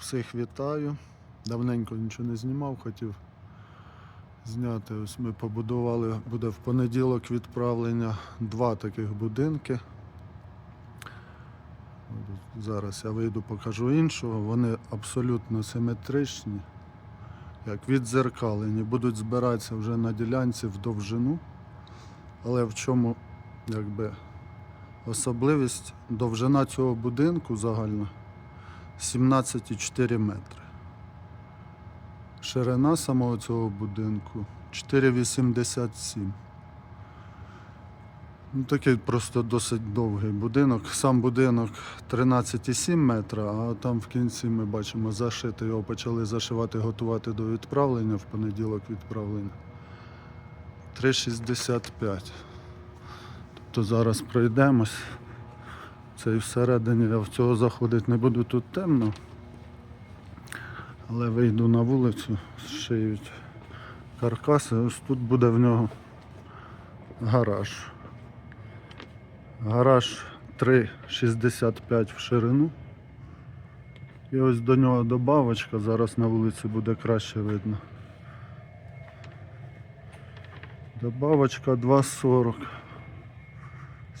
всіх вітаю. Давненько нічого не знімав, хотів зняти. Ось ми побудували, буде в понеділок відправлення два таких будинки. Зараз я вийду, покажу іншого. Вони абсолютно симетричні, як віддзеркалені. Будуть збиратися вже на ділянці в довжину. Але в чому якби, особливість? Довжина цього будинку загальна 17,4 метри. Ширина самого цього будинку 4,87. Ну, такий просто досить довгий будинок. Сам будинок 13,7 метра, а там в кінці ми бачимо зашити. Його почали зашивати, готувати до відправлення в понеділок відправлення. 3,65. Тобто зараз пройдемось. Це і всередині я в цього заходити не буду тут темно. Але вийду на вулицю, шиють каркаси. Ось тут буде в нього гараж. Гараж 3,65 в ширину. І ось до нього добавочка, зараз на вулиці буде краще видно. Добавочка 2,40.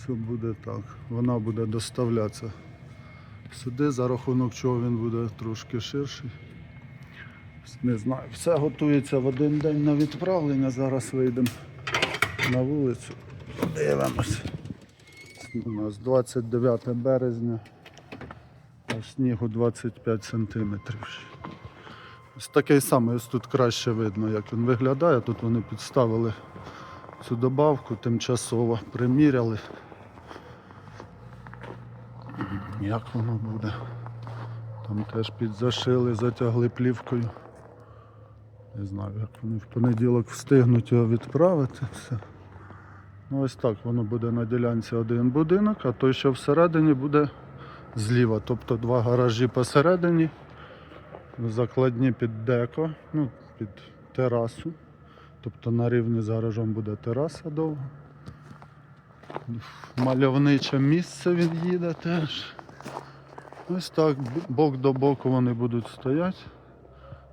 Все буде так. Вона буде доставлятися сюди, за рахунок чого він буде трошки ширший. Не знаю, все готується в один день на відправлення. Зараз вийдемо на вулицю. Подивимось. У нас 29 березня, а снігу 25 сантиметрів. Ось такий самий, ось тут краще видно, як він виглядає. Тут вони підставили цю добавку тимчасово, приміряли. Як воно буде? Там теж підзашили, затягли плівкою. Не знаю, як вони в понеділок встигнуть його відправити. Все. Ну ось так воно буде на ділянці один будинок, а той, що всередині, буде зліва. Тобто два гаражі посередині, закладні під деко, ну, під терасу. Тобто на рівні з гаражом буде тераса довга. Мальовниче місце він їде теж. Ось так, бок до боку вони будуть стояти.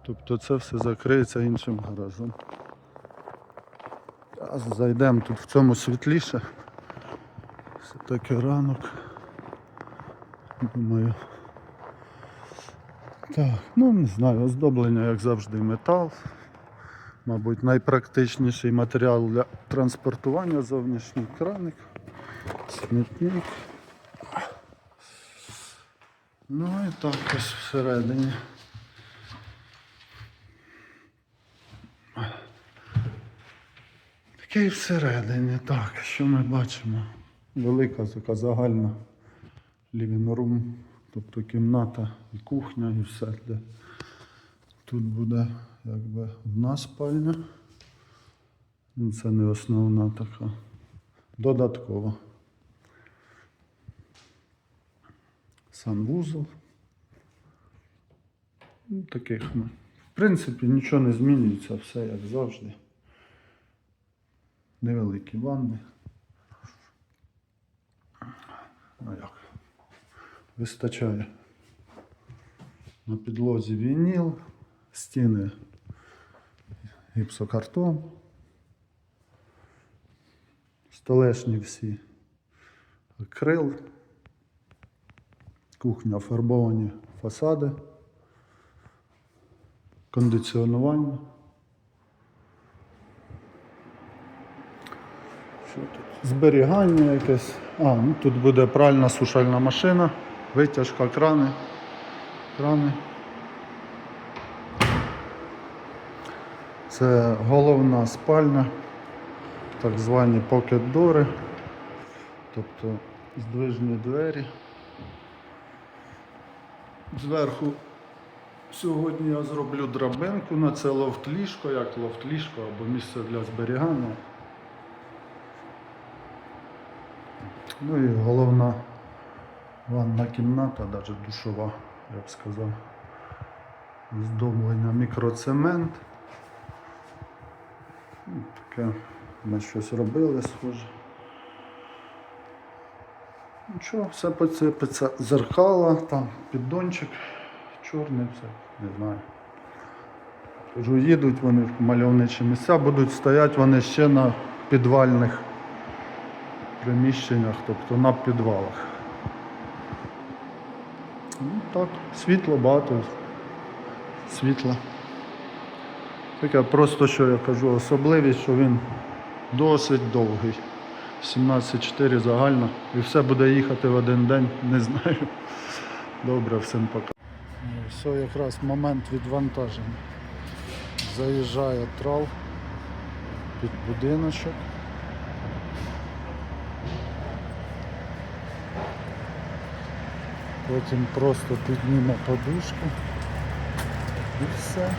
Тобто це все закриється іншим гаражом. Зараз зайдемо тут в цьому світліше. Все таки ранок. Думаю. Так, ну не знаю, оздоблення, як завжди, метал. Мабуть, найпрактичніший матеріал для транспортування зовнішній краник, смітник. Ну і так ось всередині. Такий всередині, так, що ми бачимо? Велика така загальна лівінг-рум, тобто кімната і кухня, і все. Де. Тут буде якби одна спальня. Ну, Це не основна така. Додаткова. Санвузол. Ну, таких ми. В принципі, нічого не змінюється, все як завжди. Невеликі ванни. Ну як? Вистачає. На підлозі вініл, стіни гіпсокартон. Столешні всі акрил. Кухня фарбовані фасади. Кондиціонування. Що тут? Зберігання якесь. А, ну тут буде пральна сушальна машина, витяжка, крани. Крани. Це головна спальня, так звані покет-дори, тобто здвижні двері. Зверху сьогодні я зроблю драбинку на це лофт-ліжко, як лофт-ліжко або місце для зберігання. Ну і головна ванна кімната, навіть душова, я б сказав. Здоблення мікроцемент. Ну, Таке ми щось робили схоже. Нічого, все посипеться. Зеркала, там піддончик чорний все, не знаю. Кажу, їдуть вони в мальовничі місця, будуть стояти вони ще на підвальних приміщеннях, тобто на підвалах. Ну так, світло багато. Світла. Таке просто, що я кажу, особливість, що він досить довгий. 17.4 загально. І все буде їхати в один день, не знаю. Добре, всім пока. Все якраз момент відвантаження. Заїжджає трал під будиночок. Потім просто підніме подушку і все.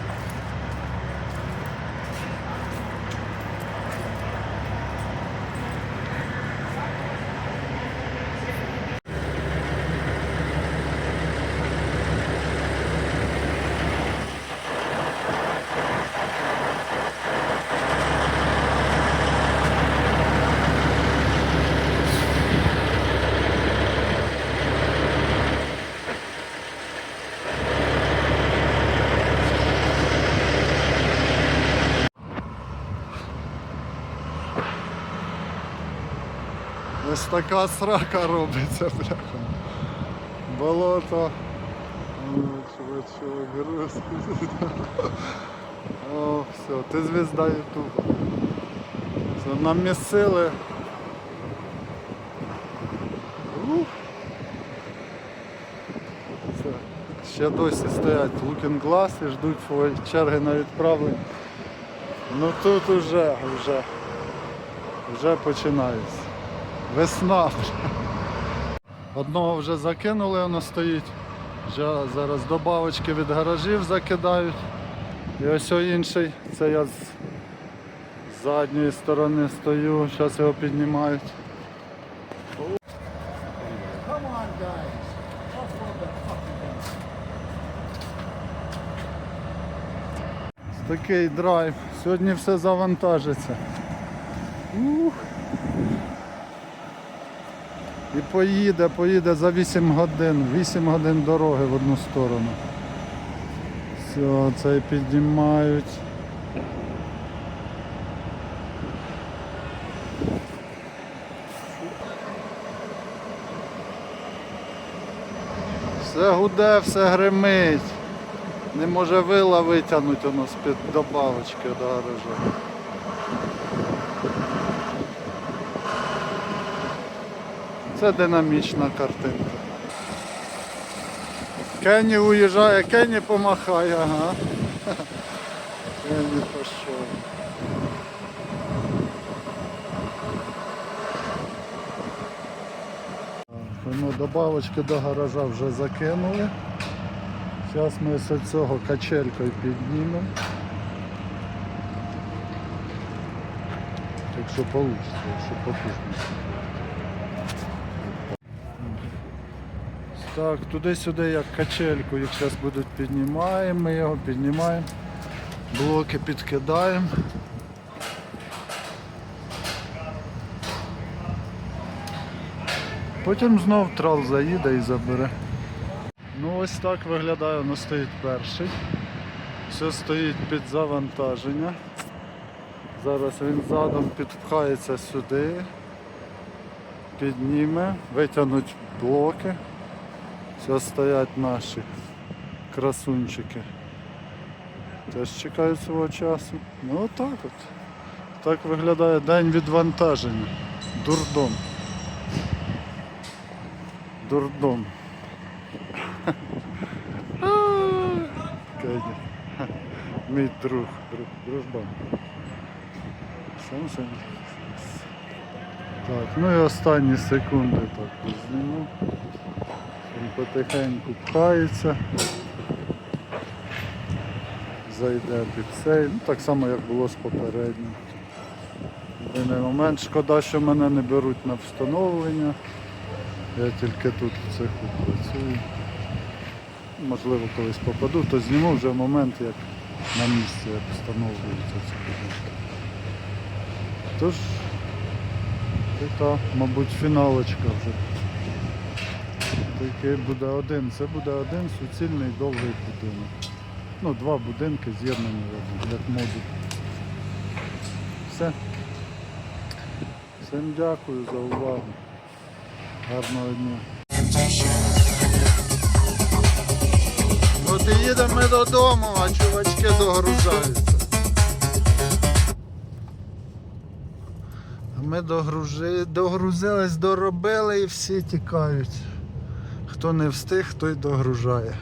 Ось така срака робиться, бляха. Болото. Швидше груз. О, все, ти звізда Ютуба. Все, намісили. Ух. Все. Ще досі стоять Looking Glass і ждуть своєї черги на відправлення. Ну тут уже, вже, вже починається. Весна. Одного вже закинули, воно стоїть. Вже зараз добавочки від гаражів закидають. І ось інший, це я з задньої сторони стою, зараз його піднімають. Такий драйв. Сьогодні все завантажиться. Ух. І поїде, поїде за 8 годин, 8 годин дороги в одну сторону. Все, цей піднімають. Все гуде, все гримить. Не може вила витягнути воно з-під добавочки до гаража. Це динамічна картинка. Кенні уїжджає, Кенні помахає, ага. Кенні пішов. Ну, добавочки до гаража вже закинули. Зараз ми з цього качелькою піднімемо. Якщо вийде, якщо потужність. Так, туди-сюди як качельку, їх зараз будуть піднімаємо, ми його піднімаємо, блоки підкидаємо. Потім знов трал заїде і забере. Ну ось так виглядає, воно стоїть перший. Все стоїть під завантаження. Зараз він задом підпхається сюди, підніме, витягнуть блоки. Все стоять наші красунчики. Теж чекають свого часу. Ну отак от. Так виглядає день відвантаження. Дурдом. Дурдом. Мій друг, дружбан. Сам. Так, ну і останні секунди так зніму. Потихеньку пхається. Зайде під цей. Ну, так само як було з попереднім. Єдиний момент, шкода, що мене не беруть на встановлення. Я тільки тут в цеху працюю. Можливо, колись попаду, то зніму вже момент, як на місці, як встановлюються ці будинки. Тож, така, мабуть, фіналочка вже. Такий буде один. Це буде один суцільний довгий будинок. Ну, два будинки з'єднані як модуль. Все. Всім дякую за увагу. Гарного дня. От і їдемо ми додому, а чувачки догружаються. Ми догружи... догрузились, доробили і всі тікають. Хто не встиг, той догружає.